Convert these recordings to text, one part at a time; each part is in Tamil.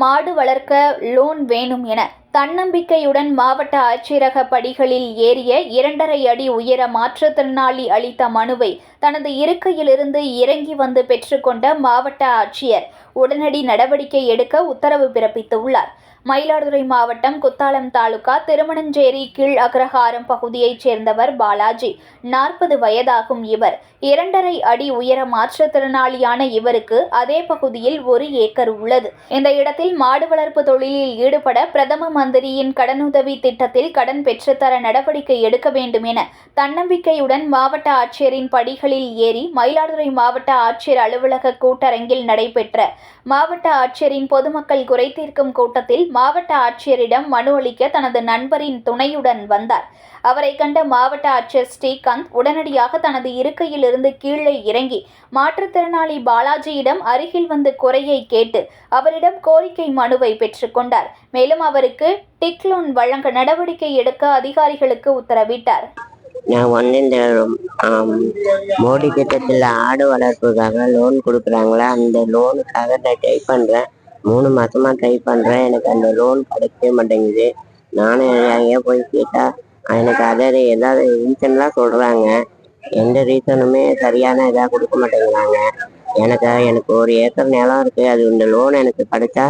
மாடு வளர்க்க லோன் வேணும் என தன்னம்பிக்கையுடன் மாவட்ட ஆட்சியரக படிகளில் ஏறிய இரண்டரை அடி உயர மாற்றுத்திறனாளி அளித்த மனுவை தனது இருக்கையிலிருந்து இறங்கி வந்து பெற்றுக்கொண்ட மாவட்ட ஆட்சியர் உடனடி நடவடிக்கை எடுக்க உத்தரவு பிறப்பித்துள்ளார். மயிலாடுதுறை மாவட்டம் குத்தாலம் தாலுகா திருமணஞ்சேரி கீழ் அக்ரஹாரம் பகுதியைச் சேர்ந்தவர் பாலாஜி. நாற்பது வயதாகும் இவர். இரண்டரை அடி உயர மாற்றுத்திறனாளியான இவருக்கு அதே பகுதியில் ஒரு ஏக்கர் உள்ளது. இந்த இடத்தில் மாடு வளர்ப்பு தொழிலில் ஈடுபட பிரதம மந்திரியின் கடனுதவி திட்டத்தில் கடன் பெற்றுத்தர நடவடிக்கை எடுக்க வேண்டும் என தன்னம்பிக்கையுடன் மாவட்ட ஆட்சியரின் படிகளில் ஏறி மயிலாடுதுறை மாவட்ட ஆட்சியர் அலுவலக கூட்டரங்கில் நடைபெற்ற மாவட்ட ஆட்சியரின் பொதுமக்கள் குறைதீர்க்கும் கூட்டத்தில் மாவட்ட ஆட்சியரிடம் மனு அளிக்க தனது நண்பரின் துணையுடன் வந்தார். அவரை கண்ட மாவட்ட ஆட்சியர் ஸ்ரீகாந்த் உடனடியாக தனது இருக்கையிலிருந்து கீழே இறங்கி மாற்றுத்திறனாளி பாலாஜியிடம் அருகில் வந்து குறையை கேட்டு அவரிடம் கோரிக்கை மனுவை பெற்றுக்கொண்டார் மேலும் அவருக்கு டிக் லோன் வழங்க நடவடிக்கை எடுக்க அதிகாரிகளுக்கு உத்தரவிட்டார். நான் ஒன்று இந்த மோடி திட்டத்தில் ஆடு வளர்ப்புக்காக லோன் கொடுக்குறாங்களா? அந்த லோனுக்காக நான் ட்ரை பண்ணுறேன் மூணு மாசமா ட்ரை பண்ணுறேன் எனக்கு அந்த லோன் கிடைக்கவே மாட்டேங்குது. நானும் எங்கேயா போய் கேட்டால் எனக்கு அதை ஏதாவது ரீசன்லாம் சொல்கிறாங்க எந்த ரீசனுமே சரியான இதாக கொடுக்க மாட்டேங்கிறாங்க. எனக்கு எனக்கு ஒரு ஏக்கர் நிலம் இருக்குது அது இந்த லோன் எனக்கு கிடைச்சா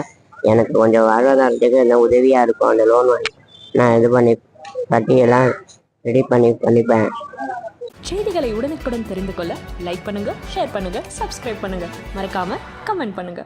எனக்கு கொஞ்சம் வாழ்வாதாரத்துக்கு என்ன உதவியாக இருக்கும். அந்த லோன் வாங்கி நான் இது பண்ணி பட்டியெல்லாம் ரெடி பண்ணி பண்ணிப்பேன். செய்திகளை உடனுக்குடன் தெரிந்து கொள்ள லைக் பண்ணுங்க ஷேர் பண்ணுங்க சப்ஸ்கிரைப் பண்ணுங்க. மறக்காம கமெண்ட் பண்ணுங்க.